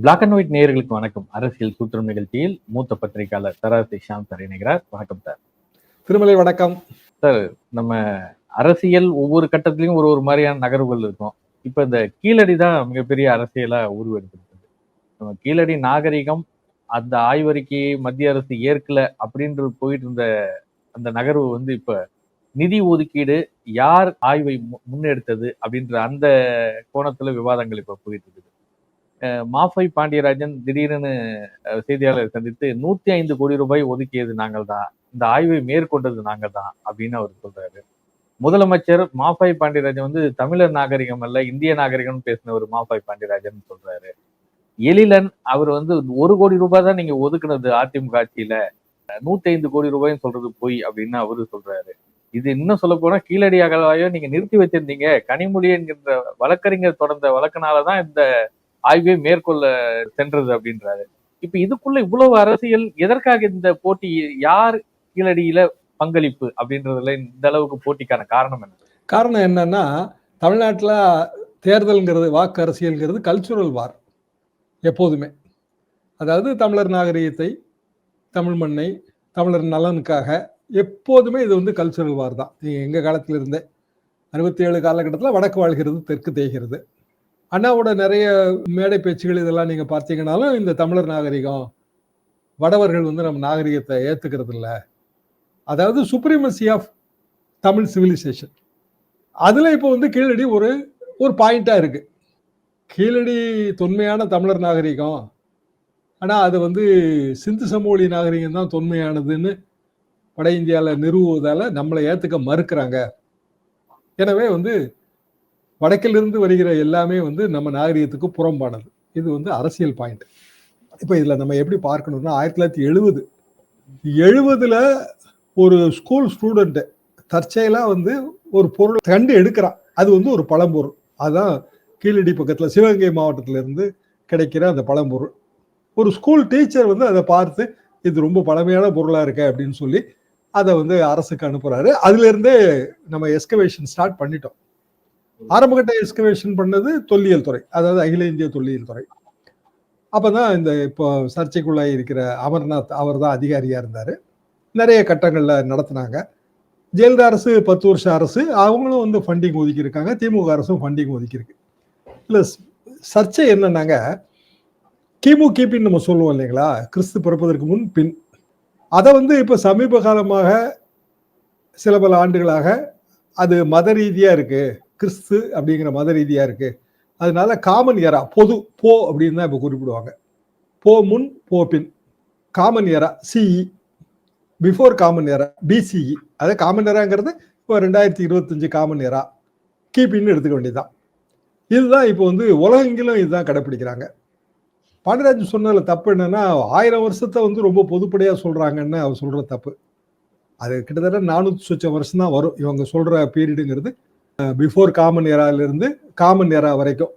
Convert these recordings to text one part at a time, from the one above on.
Black and white நேயர்களுக்கு வணக்கம். அரசியல் சூத்திரம் நிகழ்ச்சியில் மூத்த பத்திரிகையாளர் தராசி ஷாம் சார் இணைகிறார். வணக்கம் சார். திருமலை வணக்கம். நம்ம அரசியல் ஒவ்வொரு கட்டத்திலையும் ஒரு ஒரு மாதிரியான நகர்வுகள் இருக்கும். இப்ப இந்த கீழடி தான் மிகப்பெரிய அரசியலா உருவெடுத்திருக்குது. நம்ம கீழடி நாகரிகம் அந்த ஆய்வறிக்கையை மத்திய அரசு ஏற்கல அப்படின்றது போயிட்டு இருந்த அந்த நகர்வு வந்து இப்ப நிதி ஒதுக்கீடு யார் ஆய்வை மு- முன்னெடுத்தது அப்படின்ற அந்த கோணத்துல விவாதங்கள் இப்ப போயிட்டு இருக்குது. மாஃபை பாண்டியராஜன் திடீர்னு செய்தியாளர் சந்தித்து நூத்தி ஐந்து கோடி ரூபாய் ஒதுக்கியது நாங்கள் தான். இந்த ஆய்வை மேற்கொண்டது நாங்கள் தான் அப்படின்னு அவர் சொல்றாரு. முதலமைச்சர் மாஃபாய் பாண்டியராஜன் வந்து தமிழர் நாகரிகம் அல்ல இந்திய நாகரிகம்னு பேசின ஒரு மாஃபாய் பாண்டியராஜன் சொல்றாரு. எழிலன் அவர் வந்து ஒரு கோடி ரூபாய் தான் நீங்க ஒதுக்குனது அதிமுக ஆட்சியில நூத்தி ஐந்து கோடி ரூபாய்ன்னு சொல்றது பொய் அப்படின்னு அவரு சொல்றாரு. இது இன்னும் சொல்ல போனா கீழடி அகழ்வாயோ நீங்க நிறுத்தி வச்சிருந்தீங்க. கனிமொழி என்கின்ற வழக்கறிஞர் தொடர்ந்த வழக்கினாலதான் இந்த ஆய்வை மேற்கொள்ள சென்றது அப்படின்றாரு. இப்ப இதுக்குள்ள இவ்வளவு அரசியல் எதற்காக இந்த போட்டி யார் கீழடியில பங்களிப்பு அப்படின்றதுல இந்த அளவுக்கு போட்டிக்கான காரணம் என்ன? காரணம் என்னன்னா தமிழ்நாட்டில் தேர்தல்ங்கிறது வாக்கு அரசியல்ங்கிறது கல்ச்சுரல் வார் எப்போதுமே. அதாவது தமிழர் நாகரிகத்தை தமிழ் மண்ணை தமிழர் நலனுக்காக எப்போதுமே இது வந்து கல்ச்சுரல் வார் தான். எங்கள் காலத்தில் இருந்தே அறுபத்தி ஏழு காலகட்டத்தில் வடக்கு வாழ்கிறது தெற்கு தேய்கிறது. அண்ணாவோட நிறைய மேடை பேச்சுகள் இதெல்லாம் நீங்கள் பார்த்தீங்கன்னாலும் இந்த தமிழர் நாகரிகம் வடவர்கள் வந்து நம்ம நாகரிகத்தை ஏத்துக்கிறது இல்லை அதாவது சுப்ரீமசி ஆஃப் தமிழ் சிவிலைசேஷன் அதில் இப்போ வந்து கீழடி ஒரு ஒரு பாயிண்டா இருக்கு. கீழடி தொன்மையான தமிழர் நாகரிகம். ஆனால் அது வந்து சிந்து சமோலி நாகரிகம் தான் தொன்மையானதுன்னு வட இந்தியாவில் நிறுவுவதால் நம்மளை ஏற்றுக்க மறுக்கிறாங்க. எனவே வந்து வடக்கிலிருந்து வருகிற எல்லாமே வந்து நம்ம நாகரிகத்துக்கு புறம்பானது. இது வந்து அரசியல் பாயிண்ட் இப்போ இதில் நம்ம எப்படி பார்க்கணும்னா ஆயிரத்தி தொள்ளாயிரத்தி எழுபது. எழுபதில் ஒரு ஸ்கூல் ஸ்டூடெண்ட்டு தற்செயலாக வந்து ஒரு பொருள் கண்டு எடுக்கிறான். அது வந்து ஒரு பழம்பொருள். அதுதான் கீழடி பக்கத்தில் சிவகங்கை மாவட்டத்திலேருந்து கிடைக்கிற அந்த பழம்பொருள். ஒரு ஸ்கூல் டீச்சர் வந்து அதை பார்த்து இது ரொம்ப பழமையான பொருளாக இருக்கு அப்படின்னு சொல்லி அதை வந்து அரசுக்கு அனுப்புகிறாரு அதுலேருந்தே நம்ம எஸ்கவேஷன் ஸ்டார்ட் பண்ணிட்டோம். ஆரம்பகட்ட எஸ்கவேஷன் பண்ணது தொல்லியல் துறை அதாவது அகில இந்திய தொல்லியல் துறை. அப்போ தான் இந்த இப்போ சர்ச்சைக்குள்ளாக இருக்கிற அமர்நாத் அவர் தான் அதிகாரியாக இருந்தார். நிறைய கட்டங்களில் நடத்துனாங்க. ஜெயலலிதா அரசு பத்து வருஷம் அரசு அவங்களும் வந்து ஃபண்டிங் ஒதுக்கியிருக்காங்க. திமுக அரசும் ஃபண்டிங் ஒதுக்கியிருக்கு. இல்லை சர்ச்சை என்னன்னாங்க கிமு கிபின்னு நம்ம சொல்லுவோம் இல்லைங்களா? கிறிஸ்து பிறப்பதற்கு முன் பின். அதை வந்து இப்போ சமீப காலமாக சில பல ஆண்டுகளாக அது மத ரீதியாக இருக்குது கிறிஸ்து அப்படிங்கிற மத ரீதியாக இருக்கு. அதனால காமன் எரா பொது போ அப்படின்னு தான் இப்போ குறிப்பிடுவாங்க. போ முன் போ பின். Common era CE before common era BCE அதாவது காமன் எராங்கிறது இப்போ ரெண்டாயிரத்தி இருபத்தஞ்சு காமன் எரா கிபின்னு எடுத்துக்க வேண்டியதுதான். இதுதான் இப்போ வந்து உலகெங்கிலும் இதுதான் கடைப்பிடிக்கிறாங்க. பாண்டியராஜன் சொன்னதில் தப்பு என்னன்னா ஆயிரம் வருஷத்தை வந்து ரொம்ப பொதுப்படையாக சொல்கிறாங்கன்னு அவர் சொல்கிற தப்பு. அது கிட்டத்தட்ட நானூற்றி சொச்ச வருஷம் தான் வரும். இவங்க சொல்கிற பீரியடுங்கிறது பிஃபோர் காமன் எராலிருந்து காமன் எரா வரைக்கும்.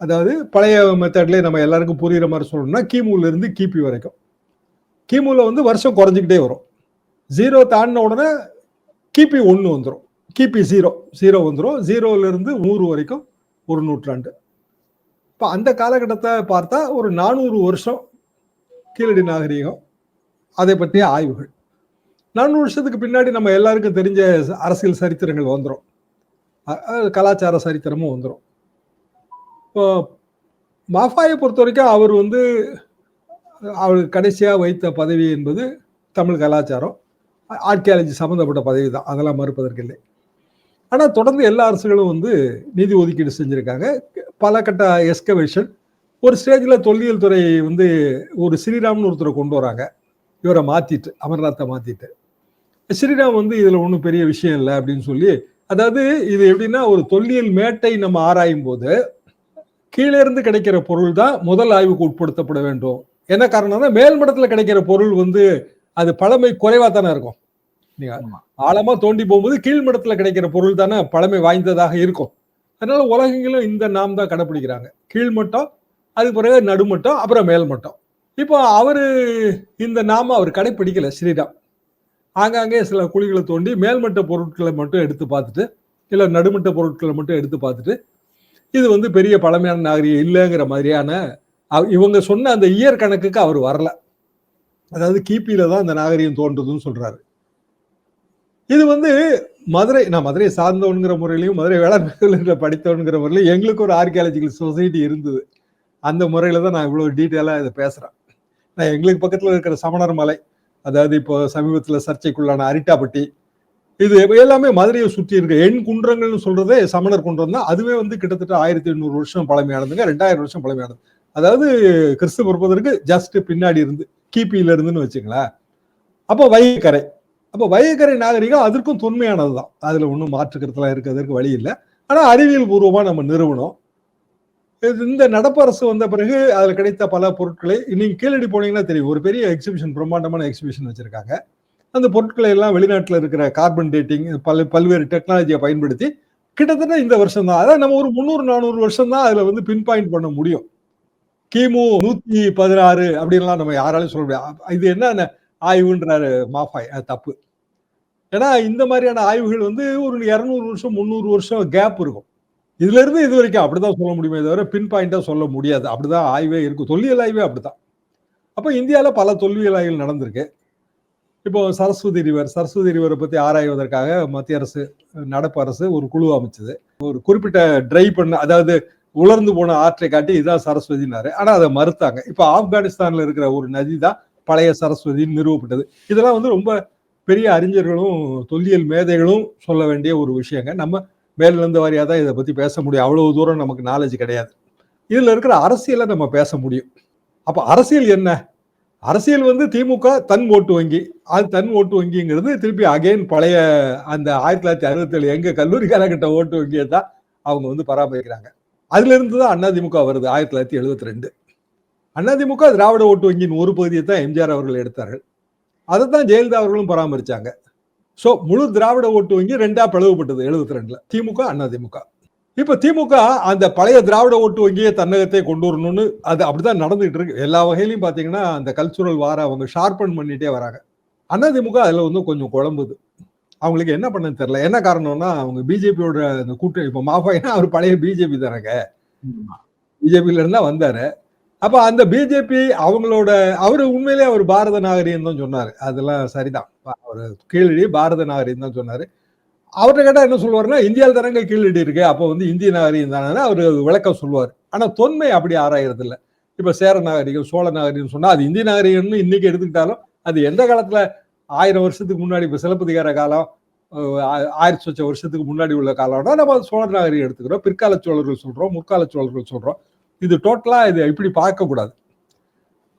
அதாவது பழைய மெத்தட்லேயே நம்ம எல்லாருக்கும் புரிகிற மாதிரி சொல்லணும்னா கிமுல இருந்து கிபி வரைக்கும். கிமுல வந்து வருஷம் குறைஞ்சிக்கிட்டே வரும். ஜீரோ தாண்டின உடனே கிபி ஒன்று வந்துடும் கிபி ஜீரோ ஜீரோ வந்துடும் ஜீரோலேருந்து நூறு வரைக்கும் ஒரு நூற்றாண்டு. இப்போ அந்த காலகட்டத்தை பார்த்தா ஒரு நானூறு வருஷம் கீழடி நாகரிகம் அதை பற்றிய ஆய்வுகள். நானூறு வருஷத்துக்கு பின்னாடி நம்ம எல்லாருக்கும் தெரிஞ்ச அரசியல் சரித்திரங்கள் வந்துடும் கலாச்சார சரித்திரமும் வந்துடும் இப்போ மாஃபாயை பொறுத்த வரைக்கும் அவர் வந்து அவர் கடைசியாக வைத்த பதவி என்பது தமிழ் கலாச்சாரம். ஆர்கியாலஜி சம்மந்தப்பட்ட பதவி தான். அதெல்லாம் மறுப்பதற்கு இல்லை. ஆனால் தொடர்ந்து எல்லா அரசுகளும் வந்து நிதி ஒதுக்கீடு செஞ்சுருக்காங்க. பல கட்ட எஸ்கவேஷன். ஒரு ஸ்டேஜில் தொல்லியல் துறை வந்து ஒரு ஸ்ரீராம்னு ஒருத்தரை கொண்டு வராங்க. இவரை மாற்றிட்டு அமர்நாத்தை மாற்றிட்டு ஸ்ரீராம் வந்து இதில் ஒன்றும் பெரிய விஷயம் இல்லை அப்படின்னு சொல்லி அதாவது இது எப்படின்னா ஒரு தொல்லியல் மேட்டை நம்ம ஆராயும் போது கீழே இருந்து கிடைக்கிற பொருள் தான் முதல் ஆய்வுக்கு உட்படுத்தப்பட வேண்டும். என்ன காரணம்னா மேல்மட்டத்தில் கிடைக்கிற பொருள் வந்து அது பழமை குறைவா தானே இருக்கும். நீங்க. ஆழமா தோண்டி போகும்போது கீழ்மட்டத்துல கிடைக்கிற பொருள் தானே பழமை வாய்ந்ததாக இருக்கும். அதனால உலகங்களும் இந்த நாம் தான் கடைப்பிடிக்கிறாங்க. கீழ்மட்டம் அது பிறகு நடுமட்டம் அப்புறம் மேல்மட்டம் இப்போ அவரு இந்த நாம அவர் கடைப்பிடிக்கல ஸ்ரீராம். ஆங்காங்கே சில குழிகளை தோண்டி மேல்மட்ட பொருட்களை மட்டும் எடுத்து பார்த்துட்டு இல்லை நடுமட்ட பொருட்களை மட்டும் எடுத்து பார்த்துட்டு இது வந்து பெரிய பழமையான நாகரிகம் இல்லைங்கிற மாதிரியான அவ- இவங்க சொன்ன அந்த இயர் கணக்குக்கு அவர் வரல. அதாவது கிபியில தான் அந்த நாகரிகம் தோன்றுதுன்னு சொல்றாரு. இது வந்து மதுரை நான் மதுரை சார்ந்தவனுங்கிற முறையிலையும் மதுரை வேளாண்மையில் படித்தவனுங்கிற முறையிலையும் எங்களுக்கு ஒரு ஆர்கியாலஜிக்கல் சொசைட்டி இருந்தது. அந்த முறையில் தான் நான் இவ்வளோ டீட்டெயிலாக இதை பேசுகிறேன் நான் எங்களுக்கு பக்கத்தில் இருக்கிற சமணர் மலை அதாவது இப்போ சமீபத்தில் சர்ச்சைக்குள்ளான அரிட்டாப்பட்டி இது எல்லாமே மதுரையை சுற்றி இருக்க எண் குன்றங்கள்னு சொல்றதே சமணர் குன்றம் தான். அதுவே வந்து கிட்டத்தட்ட ஆயிரத்தி எண்ணூறு வருஷம் பழமையானதுங்க. ரெண்டாயிரம் வருஷம் பழமையானது. அதாவது கிறிஸ்து பிறப்பதற்கு ஜஸ்ட் பின்னாடி இருந்து கிபியில இருந்துன்னு வச்சுங்களேன் அப்போ வைகரை அப்போ வைகரை நாகரிகம் அதற்கும் தொன்மையானது தான் அதில் ஒன்றும் மாற்றுக்கிறதுலாம் இருக்கிறதுக்கு வழி இல்லை. ஆனால் அறிவியல் பூர்வமாக நம்ம நிறுவனம். இந்த நடப்பு அரசு வந்த பிறகு அதில் கிடைத்த பல பொருட்களை நீங்க கீழடி போனீங்கன்னா தெரியும். ஒரு பெரிய எக்ஸிபிஷன் பிரம்மாண்டமான எக்ஸிபிஷன் வச்சிருக்காங்க. அந்த பொருட்களை எல்லாம் வெளிநாட்டில் இருக்கிற கார்பன் டேட்டிங் பல் பல்வேறு டெக்னாலஜியை பயன்படுத்தி கிட்டத்தட்ட இந்த வருஷம் தான். அதான் நம்ம ஒரு முந்நூறு நானூறு வருஷம் தான் அதில் வந்து பின் பாயிண்ட் பண்ண முடியும். கிமு நூத்தி பதினாறு அப்படின்லாம் நம்ம யாராலையும் சொல்ல முடியாது. இது என்ன ஆய்வுன்றாரு மாஃபாய். அது தப்பு. ஏன்னா இந்த மாதிரியான ஆய்வுகள் வந்து ஒரு இரநூறு வருஷம் முந்நூறு வருஷம் கேப் இருக்கும். இதுல இருந்து இது வரைக்கும் அப்படிதான் சொல்ல முடியுமே தவிர பின் பாயிண்டா சொல்ல முடியாது. அப்படிதான் ஆய்வே இருக்கும் தொல்லியல் ஆய்வே அப்படிதான். அப்போ இந்தியாவில் பல தொல்லியல் ஆய்வுகள் நடந்திருக்கு. இப்போ சரஸ்வதி ரிவர் சரஸ்வதி ரிவரை பற்றி ஆராய்வதற்காக மத்திய அரசு நடப்பு அரசு ஒரு குழு அமைச்சது. ஒரு குறிப்பிட்ட ட்ரை பண்ண அதாவது உலர்ந்து போன ஆற்றை காட்டி இதான் சரஸ்வதினாரு. ஆனால் அதை மறுத்தாங்க. இப்போ ஆப்கானிஸ்தானில் இருக்கிற ஒரு நதி தான் பழைய சரஸ்வதின்னு நிறுவப்பட்டது இதெல்லாம் வந்து ரொம்ப பெரிய அறிஞர்களும் தொல்லியல் மேதைகளும் சொல்ல வேண்டிய ஒரு விஷயங்க. நம்ம மேலிருந்து வாரியாக தான் இதை பற்றி பேச முடியும். அவ்வளோ தூரம் நமக்கு நாலேஜ் கிடையாது. இதில் இருக்கிற அரசியலை நம்ம பேச முடியும். அப்போ அரசியல் என்ன? அரசியல் வந்து திமுக தன் ஓட்டு வங்கி. அது தன் ஓட்டு வங்கிங்கிறது திருப்பி அகைன் பழைய அந்த ஆயிரத்தி தொள்ளாயிரத்தி அறுபத்தேழு எங்கள் கல்லூரி காலகட்ட ஓட்டு வங்கியை தான் அவங்க வந்து பராமரிக்கிறாங்க. அதுலேருந்து தான் அதிமுக வருது ஆயிரத்தி தொள்ளாயிரத்தி எழுபத்தி ரெண்டு அதிமுக திராவிட ஓட்டு வங்கியின் ஒரு பகுதியை தான் எம்ஜிஆர் அவர்கள் எடுத்தார்கள். அதை தான் ஜெயலலிதா அவர்களும் பராமரித்தாங்க சோ முழு திராவிட ஓட்டு வங்கி ரெண்டா பிளவுபட்டது எழுபத்தி ரெண்டுல. திமுக அதிமுக இப்ப திமுக அந்த பழைய திராவிட ஓட்டு வங்கியை தன்னகத்தை கொண்டு வரணும்னு அது அப்படிதான் நடந்துகிட்டு இருக்கு. எல்லா வகையிலையும் பாத்தீங்கன்னா அந்த கல்ச்சுரல் வார அவங்க ஷார்பன் பண்ணிட்டே வராங்க. அதிமுக அதுல வந்து கொஞ்சம் குழம்புது. அவங்களுக்கு என்ன பண்ணன்னு தெரியல. என்ன காரணம்னா அவங்க பிஜேபியோட அந்த கூட்டணி இப்ப மாஃபாயினா அவர் பழைய பிஜேபி தானங்க. பிஜேபியில இருந்தா வந்தாரு. அப்போ அந்த பிஜேபி அவங்களோட அவர் உண்மையிலேயே அவர் பாரத நாகரிகம் தான் சொன்னார். அதெல்லாம் சரிதான். அவர் கீழடி பாரத நாகரிகம் தான் சொன்னார். அவர்கிட்ட கேட்டால் என்ன சொல்லுவாருன்னா இந்தியாவில் தானங்க கீழடி இருக்கு. அப்போ வந்து இந்திய நாகரிகம் தானே அவர் விளக்கம் சொல்லுவார். ஆனால் தொன்மை அப்படி ஆராயறது இல்லை இப்போ சேர நாகரிகம் சோழ நாகரிகம் சொன்னால் அது இந்திய நாகரிகம்னு இன்னைக்கு எடுத்துக்கிட்டாலும் அது எந்த காலத்தில்? ஆயிரம் வருஷத்துக்கு முன்னாடி இப்போ சிலப்பதிகார காலம் ஆயிரத்தி சொச்ச வருஷத்துக்கு முன்னாடி உள்ள காலம்னா நம்ம சோழ நாகரிகம் எடுத்துக்கிறோம். பிற்கால சோழர்கள் சொல்கிறோம் முற்கால சோழர்கள் சொல்கிறோம் இது டோட்டலா இது இப்படி பார்க்கக்கூடாது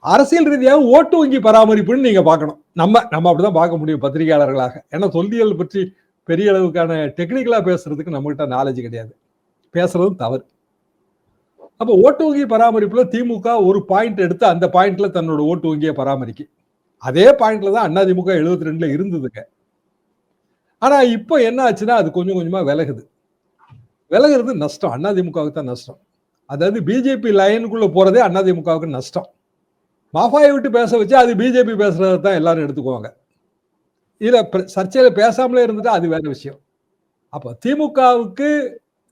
அரசியல் ரீதியாக ஓட்டு வங்கி பராமரிப்புன்னு நீங்க பார்க்கணும். நம்ம நம்ம அப்படிதான் பார்க்க முடியும் பத்திரிகையாளர்களாக. ஏன்னா தொல்லியல் பற்றி பெரிய அளவுக்கான டெக்னிக்கலா பேசுறதுக்கு நம்மகிட்ட நாலேஜ் கிடையாது. பேசுறதும் தவறு. அப்போ ஓட்டு வங்கி பராமரிப்புல திமுக ஒரு பாயிண்ட் எடுத்து அந்த பாயிண்ட்ல தன்னோட ஓட்டு வங்கியை பராமரிக்கு. அதே பாயிண்ட்ல தான் அதிமுக எழுபத்தி ரெண்டுல இருந்ததுங்க. ஆனா இப்போ என்ன ஆச்சுன்னா அது கொஞ்சம் கொஞ்சமா விலகுது. விலகுறது நஷ்டம். அதிமுகவுக்கு தான் நஷ்டம். அதாவது பிஜேபி லைனுக்குள்ளே போகிறதே அதிமுகவுக்கு நஷ்டம். மாஃபாயை விட்டு பேச வச்சு அது பிஜேபி பேசுகிறத தான் எல்லாரும் எடுத்துக்குவாங்க. இதில் சர்ச்சையில் பேசாமலே இருந்துட்டு அது வேறு விஷயம். அப்போ திமுகவுக்கு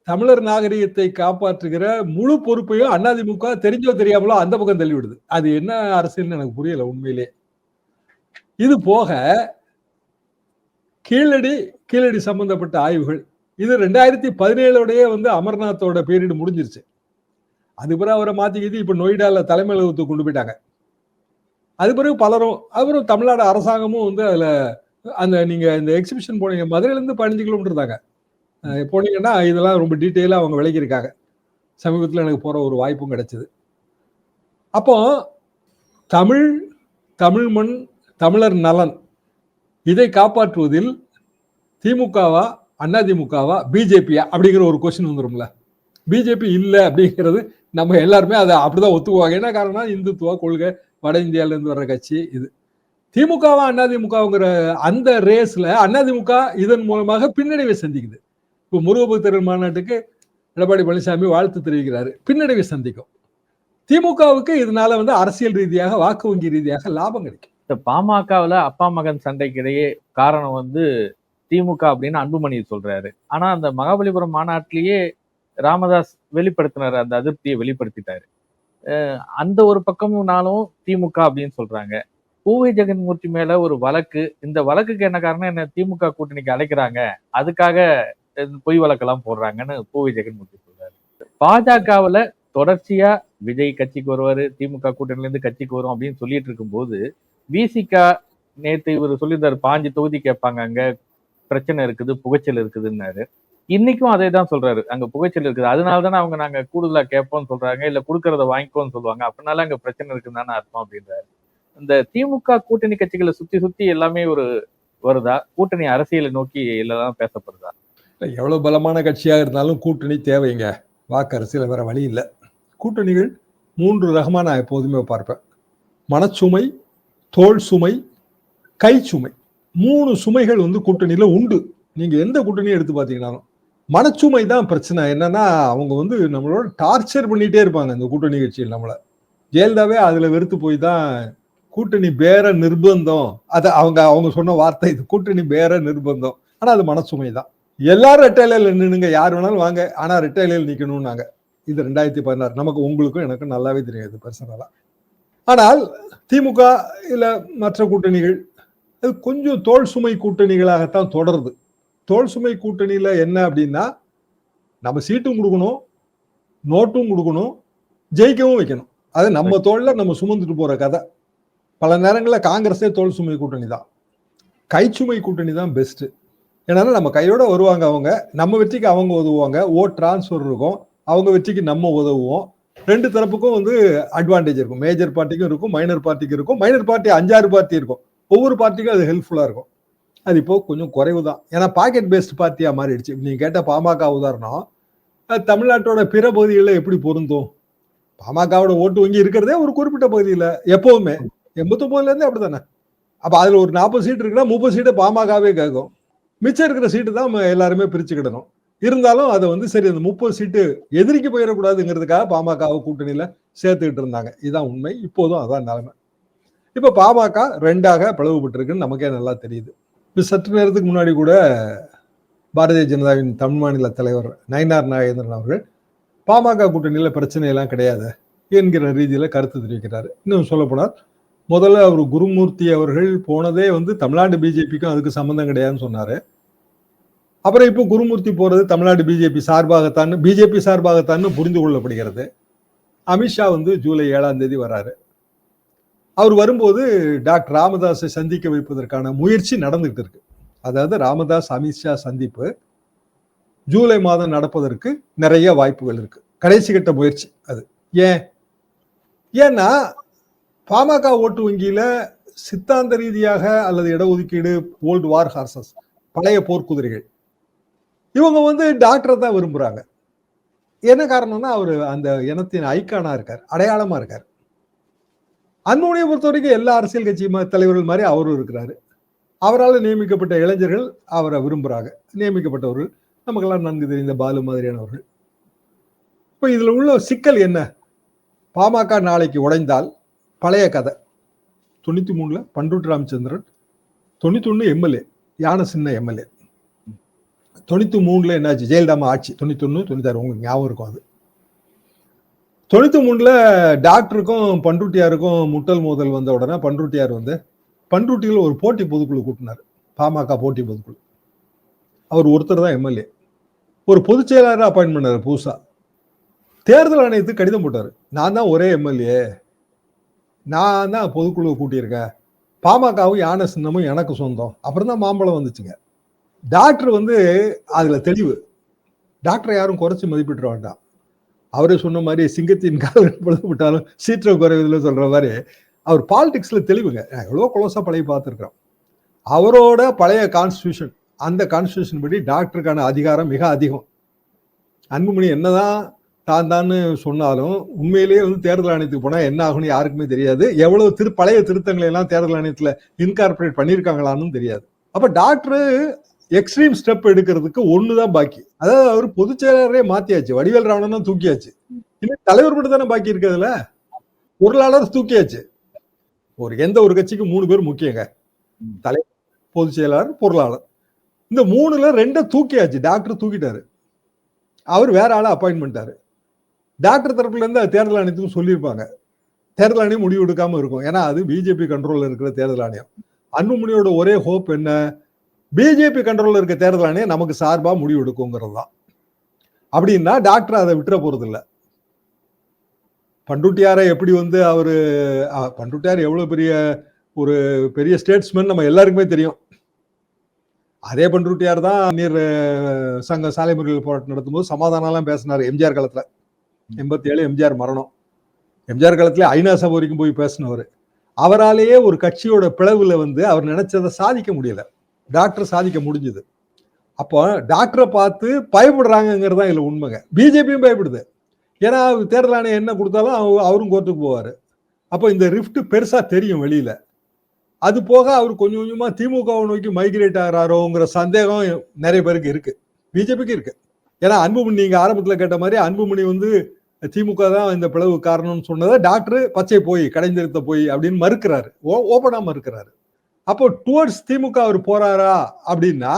தமிழர் நாகரிகத்தை காப்பாற்றுகிற முழு பொறுப்பையும் அதிமுக தெரிஞ்சோ தெரியாமலோ அந்த பக்கம் தள்ளிவிடுது. அது என்ன அரசியல்னு எனக்கு புரியல உண்மையிலே. இது போக கீழடி கீழடி சம்பந்தப்பட்ட ஆய்வுகள். இது ரெண்டாயிரத்தி பதினேழுடைய வந்து அமர்நாத்தோட பீரியட் முடிஞ்சிருச்சு. அது பிறகு அவரை மாத்திக்கிட்டு இப்போ நொய்டாவில் தலைமை கொண்டு போயிட்டாங்க. அது பிறகு பலரும் அப்புறம் தமிழ்நாடு அரசாங்கமும் வந்து அதில் அந்த நீங்கள் இந்த எக்ஸிபிஷன் போனீங்க மதுரையிலேருந்து பதினஞ்சு கிலோமீட்டர் தாங்க. போனீங்கன்னா இதெல்லாம் ரொம்ப டீட்டெயிலாக அவங்க விளக்கியிருக்காங்க. சமீபத்தில் எனக்கு போகிற ஒரு வாய்ப்பும் கிடைச்சிது. அப்போ தமிழ் தமிழ் மண் தமிழர் நலன் இதை காப்பாற்றுவதில் திமுகவா அதிமுகவா பிஜேபியா அப்படிங்கிற ஒரு கொஸ்டின் வந்துடும்ல பிஜேபி இல்லை அப்படிங்கிறது நம்ம எல்லாருமே அதை அப்படிதான் ஒத்துக்குவாங்க. என்ன காரணம் இந்துத்துவ கொள்கை வட இந்தியால இருந்து வர்ற கட்சி இது. திமுகவா அதிமுகங்கிற அந்த ரேஸ்ல அதிமுக இதன் மூலமாக பின்னடைவை சந்திக்குது. இப்போ முருகபக்தர்கள் மாநாட்டுக்கு எடப்பாடி பழனிசாமி வாழ்த்து தெரிவிக்கிறாரு. பின்னடைவை சந்திக்கும். திமுகவுக்கு இதனால வந்து அரசியல் ரீதியாக வாக்கு வங்கி ரீதியாக லாபம் கிடைக்கும். இந்த பாமகவுல அப்பா மகன் சண்டைக்கு இடையே காரணம் வந்து திமுக அப்படின்னு அன்புமணி சொல்றாரு. ஆனா அந்த மகாபலிபுரம் மாநாட்டிலேயே ராமதாஸ் வெளிப்படுத்தினார் அந்த அதிருப்தியை வெளிப்படுத்திட்டாரு. அந்த ஒரு பக்கம்னாலும் திமுக அப்படின்னு சொல்றாங்க. பூவை ஜெகன்மூர்த்தி மேல ஒரு வழக்கு. இந்த வழக்குக்கு என்ன காரணம்? என்ன திமுக கூட்டணிக்கு அழைக்கிறாங்க. அதுக்காக பொய் வழக்கெல்லாம் போடுறாங்கன்னு பூவை ஜெகன்மூர்த்தி சொல்றாரு. பாஜகவுல தொடர்ச்சியா விஜய் கட்சிக்கு வருவாரு திமுக கூட்டணில இருந்து கட்சிக்கு வரும் அப்படின்னு சொல்லிட்டு இருக்கும்போது விசிகா நேத்து இவர் சொல்லியிருந்தாரு பாஞ்சு தொகுதி கேட்பாங்க அங்க பிரச்சனை இருக்குது புகைச்சல் இருக்குதுன்னாரு. இன்னைக்கும் அதே தான் சொல்றாரு. அங்க புகைச்சல் இருக்குது. அதனால தானே அவங்க நாங்க கூடுதலா கேட்போம்னு சொல்றாங்க இல்ல கொடுக்கறத வாங்கிக்கோன்னு சொல்லுவாங்க. அப்படினால அங்க பிரச்சனை இருக்குன்னு தானே அர்த்தம் அப்படின்றாரு. இந்த திமுக கூட்டணி கட்சிகளை சுத்தி சுத்தி எல்லாமே ஒரு வருதா? கூட்டணி அரசியலை நோக்கி இல்லதான் பேசப்படுதா? எவ்வளவு பலமான கட்சியாக இருந்தாலும் கூட்டணி தேவைங்க. வாக்கு அரசியல் வேற வழி இல்லை. கூட்டணிகள் மூன்று ரகமா நான் எப்போதுமே பார்ப்பேன். மனச்சுமை தோல் சுமை கை சுமை. மூணு சுமைகள் வந்து கூட்டணியில உண்டு. நீங்கள் எந்த கூட்டணியும் எடுத்து பார்த்தீங்கன்னாலும் மனச்சுமை தான் பிரச்சனை. என்னன்னா அவங்க வந்து நம்மளோட டார்ச்சர் பண்ணிட்டே இருப்பாங்க இந்த கூட்டணி கட்சியில் நம்மளை. ஜெயலலிதாவே அதுல வெறுத்து போய் தான் கூட்டணி பேர நிர்பந்தம். அது அவங்க அவங்க சொன்ன வார்த்தை இது கூட்டணி பேர நிர்பந்தம். ஆனா அது மனசுமை தான். எல்லாரும் ரெட்டையில நின்னுங்க. யார் வேணாலும் வாங்க. ஆனா ரெட்டையில நிக்கணும்னாங்க. இது ரெண்டாயிரத்தி பதினாறு. நமக்கு உங்களுக்கும் எனக்கும் நல்லாவே தெரியாது பர்சனலா ஆனால் திமுக இல்ல மற்ற கூட்டணிகள் அது கொஞ்சம் தோல் சுமை கூட்டணிகளாகத்தான் தொடருது. தோல் சுமை கூட்டணியில என்ன அப்படின்னா நம்ம சீட்டும் கொடுக்கணும் நோட்டும் கொடுக்கணும் ஜெயிக்கவும் வைக்கணும். அது நம்ம தோல்ல நம்ம சுமந்துட்டு போற கதை. பல நேரங்களில் காங்கிரஸே தோல் சுமை கூட்டணி தான். கைச்சுமை கூட்டணி தான் பெஸ்ட் ஏன்னா நம்ம கையோட வருவாங்க அவங்க நம்ம வெற்றிக்கு அவங்க உதவுவாங்க. ஓட் டிரான்ஸ்ஃபர் இருக்கும். அவங்க வெற்றிக்கு நம்ம உதவுவோம். ரெண்டு தரப்புக்கும் வந்து அட்வான்டேஜ் இருக்கும். மேஜர் பார்ட்டிக்கும் இருக்கும் மைனர் பார்ட்டிக்கும் இருக்கும். மைனர் பார்ட்டி அஞ்சாறு பார்ட்டி இருக்கும். ஒவ்வொரு பார்ட்டிக்கும் அது ஹெல்ப்ஃபுல்லா இருக்கும். அது இப்போ கொஞ்சம் குறைவு தான் ஏன்னா பாக்கெட் பேஸ்ட் பார்ட்டியா மாறிடுச்சு. நீங்க கேட்ட பாமக உதாரணம் தமிழ்நாட்டோட பிற பகுதிகளில் எப்படி பொருந்தும்? பாமகவோட ஓட்டு வங்கி இருக்கிறதே ஒரு குறிப்பிட்ட பகுதியில் எப்பவுமே. எண்பத்தொன்பதுல இருந்தே அப்படித்தானே? அப்போ அதில் ஒரு நாற்பது சீட் இருக்குன்னா முப்பது சீட்டு பாமகவே கேட்கும் மிச்சம் இருக்கிற சீட்டு தான் நம்ம எல்லாருமே பிரிச்சுக்கிடணும். இருந்தாலும் அதை வந்து சரி அந்த முப்பது சீட்டு எதிரிக்கு போயிடக்கூடாதுங்கிறதுக்காக பாமகவை கூட்டணியில் சேர்த்துக்கிட்டு இருந்தாங்க. இதுதான் உண்மை. இப்போதும் அதான் நிலைமை. இப்போ பாமக ரெண்டாக பிளவுபட்டிருக்குன்னு நமக்கே நல்லா தெரியுது. சற்று நேரத்துக்கு முன்னாடி கூட பாரதிய ஜனதாவின் தமிழ் மாநில தலைவர் நயனார் நாகேந்திரன் அவர்கள் பாமக கூட்டணியில் பிரச்சனை எல்லாம் கிடையாது என்கிற ரீதியில் கருத்து தெரிவிக்கிறார். இன்னும் சொல்லப்போனால் முதல்ல அவர் குருமூர்த்தி அவர்கள் போனதே வந்து தமிழ்நாடு பிஜேபிக்கும் அதுக்கு சம்மந்தம் கிடையாதுன்னு சொன்னார். அப்புறம் இப்போ குருமூர்த்தி போகிறது தமிழ்நாடு பிஜேபி சார்பாகத்தான் பிஜேபி சார்பாகத்தான் புரிந்து கொள்ளப்படுகிறது. அமித்ஷா வந்து ஜூலை ஏழாம் தேதி வராரு. அவர் வரும்போது டாக்டர் ராமதாஸை சந்திக்க வைப்பதற்கான முயற்சி நடந்துகிட்டு இருக்கு. அதாவது ராமதாஸ் அமித்ஷா சந்திப்பு ஜூலை மாதம் நடப்பதற்கு நிறைய வாய்ப்புகள் இருக்கு. கடைசி கட்ட முயற்சி அது. ஏன்? ஏன்னா பாமக ஓட்டு வங்கியில சித்தாந்த ரீதியாக அல்லது இடஒதுக்கீடு ஓல்டு வார் ஹார்சஸ் பழைய போர்க்குதிரைகள் இவங்க வந்து டாக்டரை தான் விரும்புறாங்க. என்ன காரணம்னா அவர் அந்த இனத்தின் ஐக்கானா இருக்கார் அடையாளமா இருக்கார். அன்புமணியை பொறுத்த வரைக்கும் எல்லா அரசியல் கட்சி தலைவர்கள் மாதிரி அவரும் இருக்கிறாரு. அவரால் நியமிக்கப்பட்ட இளைஞர்கள் அவரை விரும்புகிறாங்க நியமிக்கப்பட்டவர்கள் நமக்கெல்லாம் நன்கு தெரிந்த பாலு மாதிரியானவர்கள். இப்போ இதில் உள்ள சிக்கல் என்ன? பாமக நாளைக்கு உடைந்தால் பழைய கதை. தொண்ணூற்றி மூணில் பண்ருட்டு ராமச்சந்திரன் தொண்ணூற்றி ஒன்று எம்எல்ஏ யானை சின்ன எம்எல்ஏ. தொண்ணூற்றி மூணுல என்னாச்சு? ஜெயலலிதா ஆட்சி. தொண்ணூத்தி ஒண்ணு தொண்ணூத்தாறு உங்களுக்கு ஞாபகம் இருக்கும் அது? தொண்ணூத்தி மூணுல டாக்டருக்கும் பண்ருட்டியாருக்கும் முட்டல் மோதல் வந்த உடனே பண்ருட்டியார் வந்து பண்ருட்டியில் ஒரு போட்டி பொதுக்குழு கூட்டினார். பாமக போட்டி பொதுக்குழு. அவர் ஒருத்தர் தான் எம்எல்ஏ. ஒரு பொதுச் செயலாளர் அப்பாயின் பண்ணார் புதுசா. தேர்தல் ஆணையத்துக்கு கடிதம் போட்டார். நான் தான் ஒரே எம்எல்ஏ. நான் தான் பொதுக்குழுவை கூட்டியிருக்கேன். பாமகவும் யானை சின்னமும் எனக்கு சொந்தம். அப்புறம் தான் மாம்பழம் வந்துச்சுங்க. டாக்டர் வந்து அதில் தெளிவு. டாக்டரை யாரும் குறைச்சி மதிப்பிட்டுற வேண்டாம். அவரே சொன்ன மாதிரி சிங்கத்தின் கால் பொழுதுபட்டாலும் சீற்றம் குறைவதில் சொல்கிற மாதிரி அவர் பாலிடிக்ஸில் தெளிவுங்க. நான் எவ்வளோ குளோஸாக பழைய பார்த்துருக்குறோம். அவரோட பழைய கான்ஸ்டியூஷன் அந்த கான்ஸ்டியூஷன் படி டாக்டருக்கான அதிகாரம் மிக அதிகம். அன்புமணி என்னதான் தான் தான்னு சொன்னாலும் உண்மையிலேயே வந்து தேர்தல் ஆணையத்துக்கு போனால் என்ன ஆகும்னு யாருக்குமே தெரியாது. எவ்வளோ திரு பழைய திருத்தங்களை எல்லாம் தேர்தல் ஆணையத்தில் இன்கார்பரேட் பண்ணியிருக்காங்களான்னு தெரியாது. அப்போ டாக்டரு எக்ஸ்ட்ரீம் ஸ்டெப் எடுக்கிறதுக்கு ஒண்ணுதான் பாக்கி. அதாவது அவர் பொதுச் செயலாளரே மாத்தியாச்சு. வடிவேல் ராவணன் தூக்கியாச்சு. இன்னும் தலைவர் மட்டும் தானே பாக்கி இருக்கிறதுல? பொருளாளர் தூக்கியாச்சு. ஒரு எந்த ஒரு கட்சிக்கு மூணு பேர் முக்கியங்க. தலைவர் பொதுச் செயலாளர் பொருளாளர். இந்த மூணுல ரெண்ட தூக்கியாச்சு. டாக்டர் தூக்கிட்டாரு. அவர் வேற ஆளை அப்பாயின்ட் பண்ணிட்டாரு. டாக்டர் தரப்புல இருந்து தேர்தல் ஆணையத்துக்கும் சொல்லியிருப்பாங்க. தேர்தல் ஆணையம் முடிவு எடுக்காம இருக்கும். ஏன்னா அது பிஜேபி கண்ட்ரோல்ல இருக்கிற தேர்தல் ஆணையம். அன்புமணியோட ஒரே ஹோப் என்ன? பிஜேபி கண்ட்ரோலில் இருக்க தேர்தல் ஆணையம் நமக்கு சார்பாக முடிவு எடுக்குங்கிறது தான் அப்படின்னா டாக்டர் அதை விட்டுற போறது இல்ல பண்டுட்டியாரை எப்படி வந்து அவர் அஹ், பண்டுட்டியார் பெரிய ஒரு பெரிய ஸ்டேட்ஸ்மேன் நம்ம எல்லாருக்குமே தெரியும். அதே பண்ருட்டியார் தான் நீர் சங்க சாலை முறையில் போராட்டம் நடத்தும்போது சமாதானம்லாம் பேசினார் எம்ஜிஆர் காலத்தில். எண்பத்தி ஏழு எம்ஜிஆர் மரணம். எம்ஜிஆர் காலத்தில் ஐநா சபை வரைக்கும் போய் பேசினவர். அவராலேயே ஒரு கட்சியோட பிளவில் வந்து அவர் நினைச்சதை சாதிக்க முடியல. டாக்டர் சாதிக்க முடிஞ்சது. அப்போ டாக்டரை பார்த்து பயப்படுறாங்கங்கிறது தான் இதில் உண்மைங்க. பிஜேபியும் பயப்படுது. ஏன்னா அவர் தேர்தல் ஆணையம் என்ன கொடுத்தாலும் அவ- அவரும் கோர்ட்டுக்கு போவார். அப்போ இந்த ரிஃப்ட் பெருசாக தெரியும் வெளியில். அது போக அவர் கொஞ்சம் கொஞ்சமாக திமுகவை நோக்கி மைக்ரேட் ஆகிறாரோங்கிற சந்தேகம் நிறைய பேருக்கு இருக்குது பிஜேபிக்கு இருக்குது ஏன்னா அன்புமணி நீங்கள் ஆரம்பத்தில் கேட்ட மாதிரி அன்புமணி வந்து திமுக தான் இந்த பிளவு காரணம்னு சொன்னதை டாக்டர் பச்சை போய் கடைந்திருத்த போய் அப்படின்னு மறுக்கிறாரு. ஓ ஓப்பனாக மறுக்கிறாரு. அப்போ டுவர்ட்ஸ் திமுக அவர் போறாரா அப்படின்னா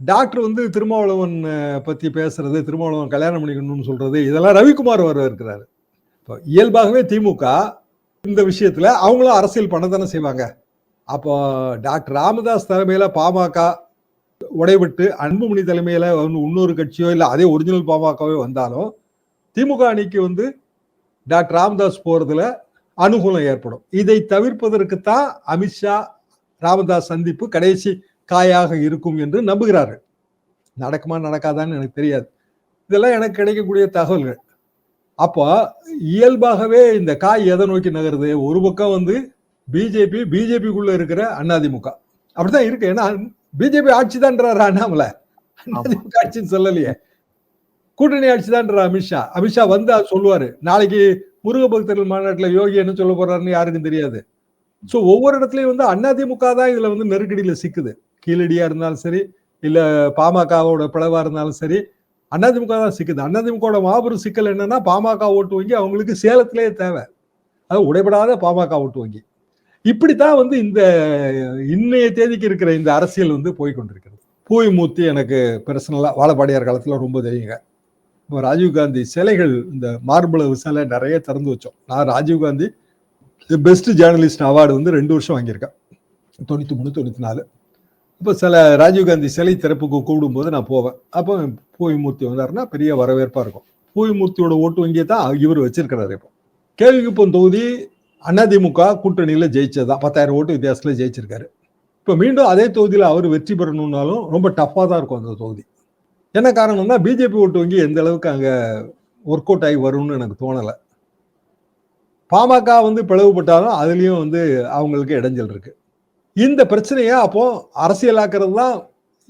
டாக்டர் வந்து திருமாவளவன் பற்றி பத்தி பேசுறது திருமாவளவன் கல்யாணம் பண்ணிக்கணும்னு சொல்றது இதெல்லாம் ரவிக்குமார் வர இருக்கிறாரு. இப்போ இயல்பாகவே திமுக இந்த விஷயத்துல அவங்களும் அரசியல் பண்ண தானே செய்வாங்க. அப்போ டாக்டர் ராமதாஸ் தலைமையில பாமக உடைவிட்டு அன்புமணி தலைமையில வந்து இன்னொரு கட்சியோ இல்லை அதே ஒரிஜினல் பாமகவே வந்தாலும் திமுக அணிக்கு வந்து டாக்டர் ராமதாஸ் போறதுல அனுகூலம் ஏற்படும். இதை தவிர்ப்பதற்கு தான் அமித்ஷா ராமதாஸ் சந்திப்பு கடைசி காயாக இருக்கும் என்று நம்புகிறார்கள். நடக்குமா நடக்காதான்னு எனக்கு தெரியாது. இதெல்லாம் எனக்கு கிடைக்கக்கூடிய தகவல்கள். அப்போ இயல்பாகவே இந்த காய் எதை நோக்கி நகருது? ஒரு பக்கம் வந்து பிஜேபி பிஜேபிக்குள்ள இருக்கிற அதிமுக அப்படிதான் இருக்கு. ஏன்னா பிஜேபி ஆட்சி தான்றாரு அண்ணாமலை அதிமுக ஆட்சின்னு சொல்லலையே. கூட்டணி ஆட்சி தான்றார் அமித்ஷா அமித்ஷா வந்து சொல்லுவாரு. நாளைக்கு முருக பக்தர்கள் மாநாட்டில் யோகி என்ன சொல்ல போறாருன்னு யாருக்கும் தெரியாது. ஸோ ஒவ்வொரு இடத்துலையும் வந்து அதிமுக தான் இதுல வந்து நெருக்கடியில் சிக்குது. கீழடியா இருந்தாலும் சரி இல்ல பாமகவோட பிளவா இருந்தாலும் சரி அதிமுக தான் சிக்குது. அதிமுகவோட மாபெரும் சிக்கல் என்னன்னா பாமக ஓட்டு வங்கி அவங்களுக்கு சேலத்திலேயே தேவை. அது உடைபடாத பாமக ஓட்டு வங்கி. இப்படித்தான் வந்து இந்த இன்னைய தேதிக்கு இருக்கிற இந்த அரசியல் வந்து போய் கொண்டிருக்கிறது. பூய் மூர்த்தி எனக்கு பர்சனலாக வாழப்பாடியார் காலத்தில் ரொம்ப தெரியுங்க. இப்போ ராஜீவ்காந்தி சிலைகள் இந்த மார்பளவு சிலை நிறைய திறந்து வச்சோம். நான் ராஜீவ்காந்தி பெஸ்ட் ஜேர்னலிஸ்ட் அவார்டு வந்து ரெண்டு வருஷம் வாங்கியிருக்கேன். தொண்ணூற்றி மூணு தொண்ணூற்றி நாலு. இப்போ சில ராஜீவ்காந்தி சிலை திறப்புக்கு கூப்பிடும்போது நான் போவேன். அப்போ பூவிமூர்த்தி வந்தாருன்னா பெரிய வரவேற்பாக இருக்கும். பூவிமூர்த்தியோட ஓட்டு வங்கியை தான் இவர் வச்சிருக்கிறாரு இப்போ. கேள்விக்குப்பம் தொகுதி அதிமுக கூட்டணியில் ஜெயிச்சதுதான் பத்தாயிரம் ஓட்டு வித்தியாசத்தில் ஜெயிச்சிருக்காரு. இப்போ மீண்டும் அதே தொகுதியில் அவர் வெற்றி பெறணும்னாலும் ரொம்ப டஃப்பாக தான் இருக்கும் அந்த தொகுதி. என்ன காரணம்னா பிஜேபி ஓட்டு வங்கி எந்த அளவுக்கு அங்கே ஒர்க் அவுட் ஆகி வரும்னு எனக்கு தோணலை. பாமக வந்து பிளவுபட்டாலும் அதுலேயும் வந்து அவங்களுக்கு இடைஞ்சல் இருக்கு. இந்த பிரச்சனையை அப்போ அரசியலாக்குறது தான்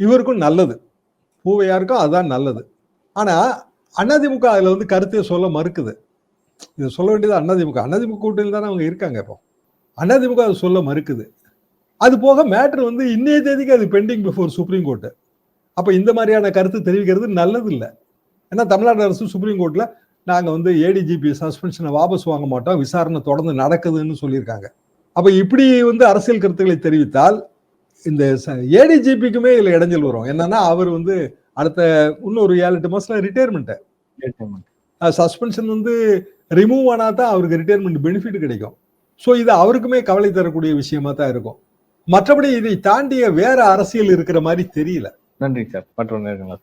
இவருக்கும் நல்லது. பூவையாருக்கும் அதுதான் நல்லது. ஆனால் அதிமுக அதில் வந்து கருத்தை சொல்ல மறுக்குது. இதை சொல்ல வேண்டியது அதிமுக அதிமுக கூட்டணியில் தானே அவங்க இருக்காங்க இப்போ. அதிமுக அதை சொல்ல மறுக்குது. அது போக மேட்ரு வந்து இன்னைய தேதிக்கு அது பெண்டிங் பிஃபோர் சுப்ரீம் கோர்ட்டு அப்போ இந்த மாதிரியான கருத்து தெரிவிக்கிறது நல்லது இல்லை ஏன்னா தமிழ்நாடு அரசு சுப்ரீம் கோர்ட்ல நாங்கள் வந்து ஏடிஜிபி சஸ்பென்ஷனை வாபஸ் வாங்க மாட்டோம். விசாரணை தொடர்ந்து நடக்குதுன்னு சொல்லியிருக்காங்க. அப்போ இப்படி வந்து அரசியல் கருத்துக்களை தெரிவித்தால் இந்த ஏடிஜிபிக்குமே இதில் இடைஞ்சல் வரும். என்னன்னா அவர் வந்து அடுத்த இன்னொரு ஏழு எட்டு மாசத்துல ரிட்டையர்மெண்ட் சஸ்பென்ஷன் வந்து ரிமூவ் ஆனா தான் அவருக்கு ரிட்டையர்மெண்ட் பெனிஃபிட் கிடைக்கும். ஸோ இது அவருக்குமே கவலை தரக்கூடிய விஷயமா தான் இருக்கும். மற்றபடி இதை தாண்டிய வேற அரசியல் இருக்கிற மாதிரி தெரியல. நன்றி சார். மற்றொரு நேரங்களா